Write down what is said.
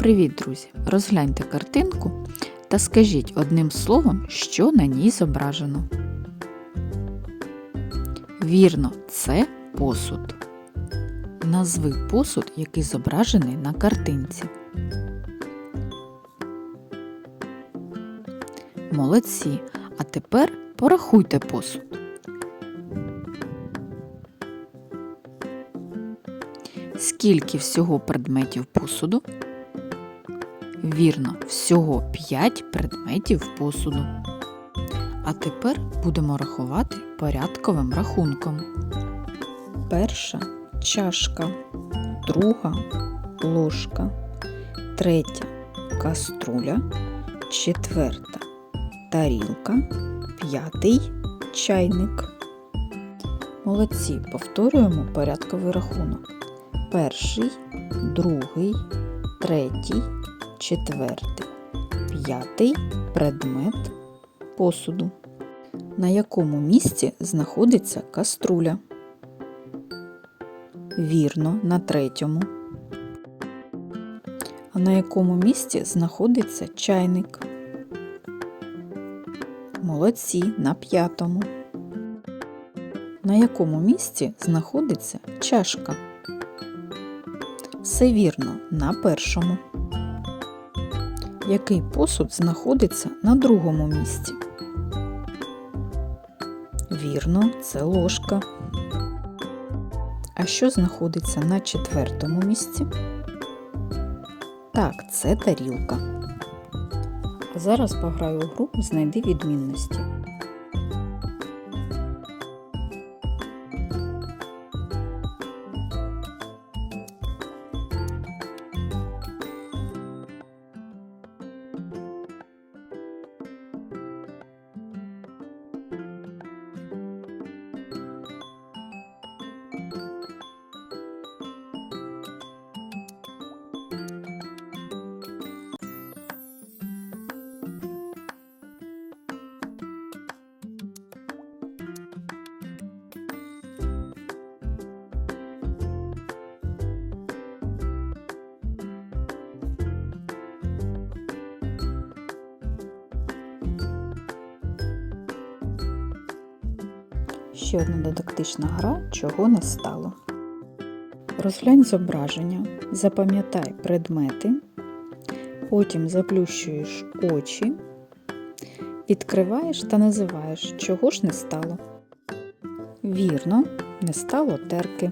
Привіт, друзі! Розгляньте картинку та скажіть одним словом, що на ній зображено. Вірно, це посуд. Назви посуд, який зображений на картинці. Молодці. А тепер порахуйте посуд. Скільки всього предметів посуду? Вірно, всього 5 предметів посуду. А тепер будемо рахувати порядковим рахунком. Перша чашка, друга ложка, третя каструля, четверта тарілка, п'ятий чайник. Молодці, повторюємо порядковий рахунок. Перший, другий, третій, четвертий, п'ятий предмет посуду. На якому місці знаходиться каструля? Вірно, на третьому. А на якому місці знаходиться чайник? Молодці на п'ятому. На якому місці знаходиться чашка? Все вірно на першому. Який посуд знаходиться на другому місці? Вірно, це ложка. А що знаходиться на четвертому місці? Так, це тарілка. Зараз пограю у гру Знайди відмінності. Ще одна дидактична гра, чого не стало. Розглянь зображення, запам'ятай предмети, потім заплющуєш очі, відкриваєш та називаєш, чого ж не стало. Вірно, не стало терки.